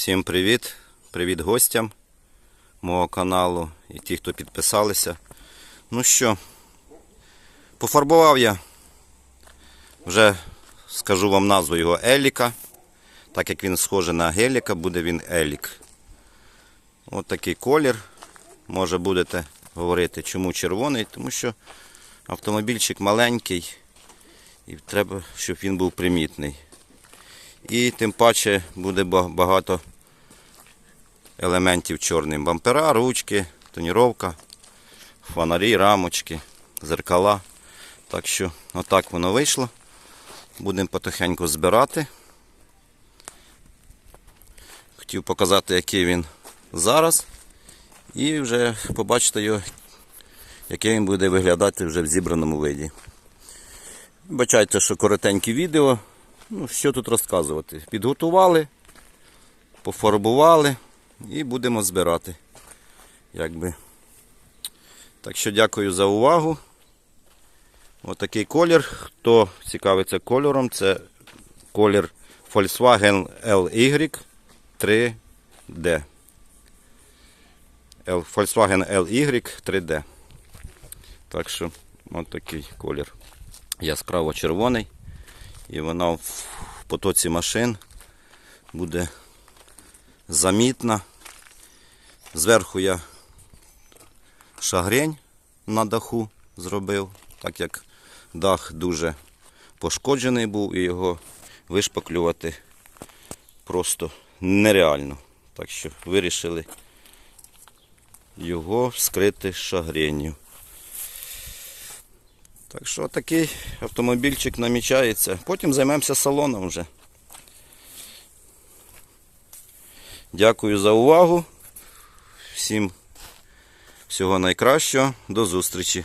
Всім привіт! Привіт гостям мого каналу і ті, хто підписалися. Ну що, пофарбував я. Вже скажу вам назву його Еліка. Так як він схожий на геліка, буде він Елік. Ось такий колір. Може будете говорити, чому червоний, тому що автомобільчик маленький і треба, щоб він був примітний. І тим паче буде багато елементів чорним. Бампера, ручки, тоніровка, фонарі, рамочки, зеркала. Так що отак воно вийшло. Будемо потихеньку збирати. Хотів показати, який він зараз. І вже побачите його, який він буде виглядати вже в зібраному виді. Бачайте, що коротеньке відео. Ну, що тут розказувати? Підготували, пофарбували і будемо збирати. Якби. Так що дякую за увагу. Отакий колір. Хто цікавиться кольором, це колір Volkswagen LY 3D. Volkswagen LY 3D. Так що, отакий колір. Яскраво червоний. І вона в потоці машин буде замітна. Зверху я шагрень на даху зробив, так як дах дуже пошкоджений був і його вишпаклювати просто нереально. Так що вирішили його скрити шагренню. Так що такий автомобільчик намічається. Потім займемося салоном вже. Дякую за увагу. Всім всього найкращого. До зустрічі.